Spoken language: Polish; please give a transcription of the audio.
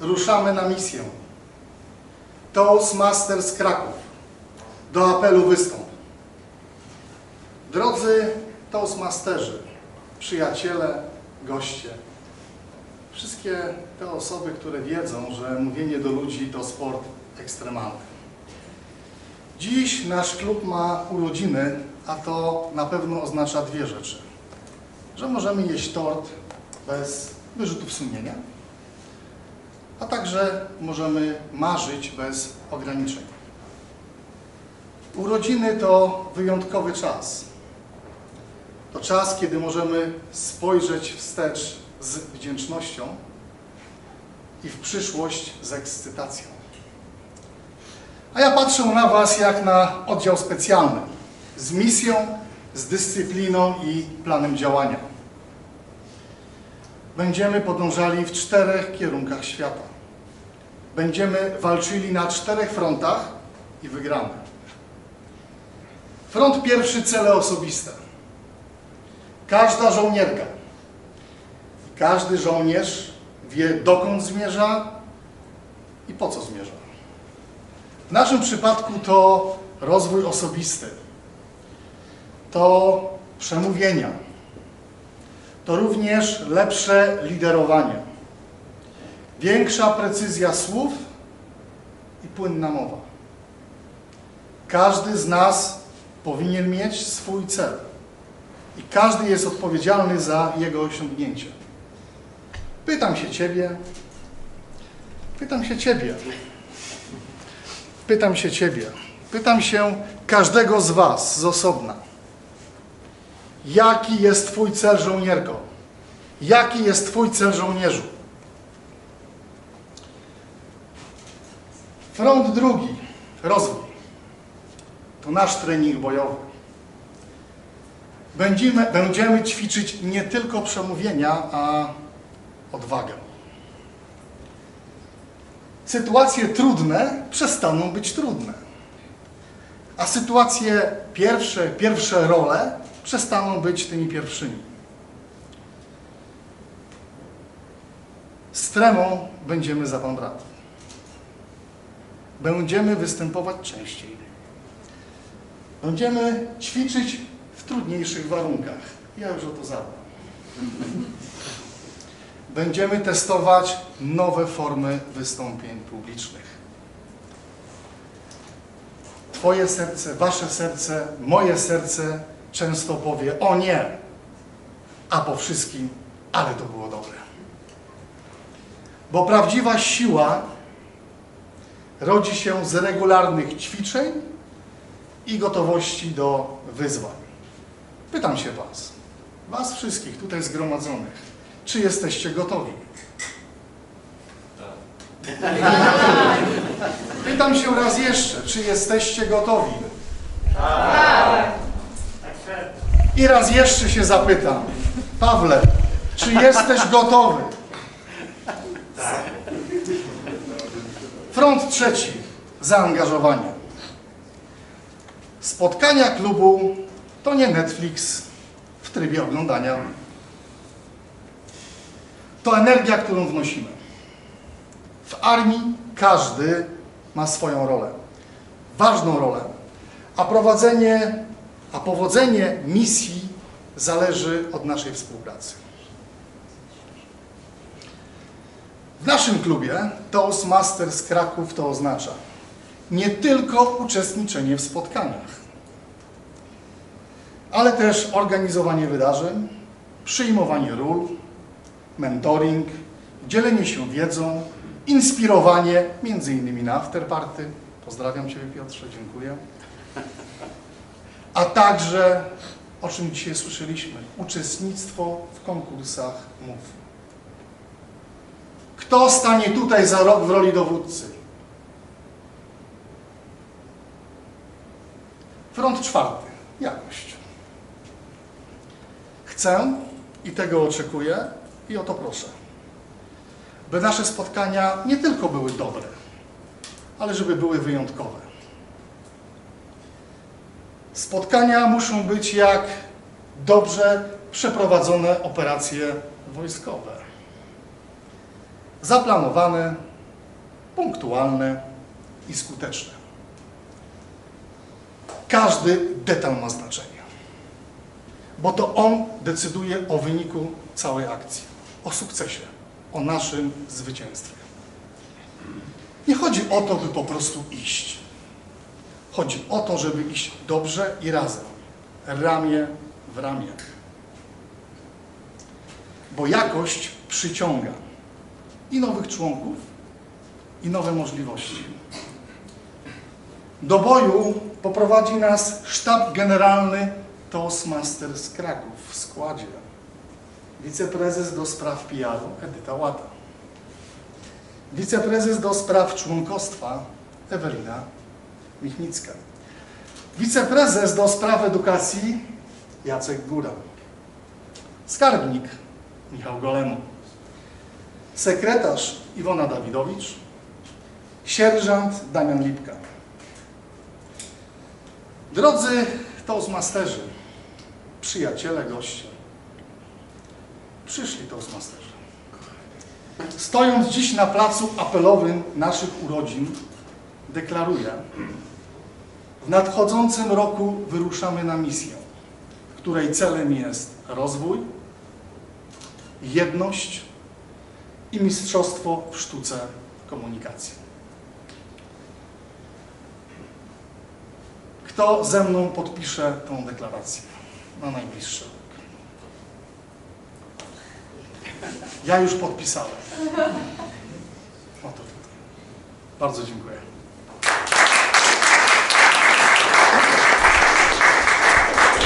wyruszamy na misję. Toastmasters Kraków. Do apelu wystąp. Drodzy Toastmasterzy, przyjaciele, goście, wszystkie te osoby, które wiedzą, że mówienie do ludzi to sport ekstremalny. Dziś nasz klub ma urodziny, a to na pewno oznacza dwie rzeczy. Że możemy jeść tort bez wyrzutów sumienia, a także możemy marzyć bez ograniczeń. Urodziny to wyjątkowy czas. To czas, kiedy możemy spojrzeć wstecz z wdzięcznością i w przyszłość z ekscytacją. A ja patrzę na Was jak na oddział specjalny, z misją, z dyscypliną i planem działania. Będziemy podążali w czterech kierunkach świata. Będziemy walczyli na czterech frontach i wygramy. Front pierwszy cele osobiste. Każda żołnierka, każdy żołnierz wie dokąd zmierza i po co zmierza. W naszym przypadku to rozwój osobisty, to przemówienia, to również lepsze liderowanie, większa precyzja słów i płynna mowa. Każdy z nas powinien mieć swój cel i każdy jest odpowiedzialny za jego osiągnięcie. Pytam się Ciebie, pytam się Ciebie, pytam się Ciebie, pytam się każdego z Was z osobna. Jaki jest Twój cel żołnierko? Jaki jest Twój cel żołnierzu? Front drugi, rozwój. To nasz trening bojowy. Będziemy, będziemy ćwiczyć nie tylko przemówienia, a odwagę. Sytuacje trudne przestaną być trudne. A sytuacje pierwsze, pierwsze role przestaną być tymi pierwszymi. Z tremą będziemy za Pan brat. Będziemy występować częściej. Będziemy ćwiczyć w trudniejszych warunkach. Ja już o to zadbam. Będziemy testować nowe formy wystąpień publicznych. Twoje serce, wasze serce, moje serce często powie o nie, a po wszystkim, ale to było dobre. Bo prawdziwa siła rodzi się z regularnych ćwiczeń i gotowości do wyzwań. Pytam się Was, Was wszystkich tutaj zgromadzonych, czy jesteście gotowi? Pytam się raz jeszcze, czy jesteście gotowi? I raz jeszcze się zapytam, Pawle, czy jesteś gotowy? Front trzeci, zaangażowanie. Spotkania klubu to nie Netflix w trybie oglądania. To energia, którą wnosimy. W armii każdy ma swoją rolę, ważną rolę, a prowadzenie, a powodzenie misji zależy od naszej współpracy. W naszym klubie Toastmasters Kraków to oznacza nie tylko uczestniczenie w spotkaniach, ale też organizowanie wydarzeń, przyjmowanie ról, mentoring, dzielenie się wiedzą, inspirowanie, między innymi na afterparty. Pozdrawiam Ciebie Piotrze, dziękuję. A także, o czym dzisiaj słyszeliśmy, uczestnictwo w konkursach mów. Kto stanie tutaj za w roli dowódcy? Front czwarty. Jakość. Chcę i tego oczekuję i o to proszę. By nasze spotkania nie tylko były dobre, ale żeby były wyjątkowe. Spotkania muszą być jak dobrze przeprowadzone operacje wojskowe. Zaplanowane, punktualne i skuteczne. Każdy detal ma znaczenie, bo to on decyduje o wyniku całej akcji, o sukcesie, o naszym zwycięstwie. Nie chodzi o to, by po prostu iść. Chodzi o to, żeby iść dobrze i razem, ramię w ramię. Bo jakość przyciąga i nowych członków, i nowe możliwości. Do boju poprowadzi nas sztab generalny Toastmaster z Kraków w składzie. Wiceprezes do spraw PR-u Edyta Łata. Wiceprezes do spraw członkostwa Ewelina Michnicka. Wiceprezes do spraw edukacji Jacek Góra. Skarbnik Michał Golemu. Sekretarz Iwona Dawidowicz. Sierżant Damian Lipka. Drodzy Toastmasterzy, przyjaciele, goście. Przyszli Toastmasterzy. Stojąc dziś na placu apelowym naszych urodzin, deklaruję, w nadchodzącym roku wyruszamy na misję, której celem jest rozwój, jedność i mistrzostwo w sztuce komunikacji. Kto ze mną podpisze tą deklarację na najbliższy rok? Ja już podpisałem. Oto tutaj. Bardzo dziękuję.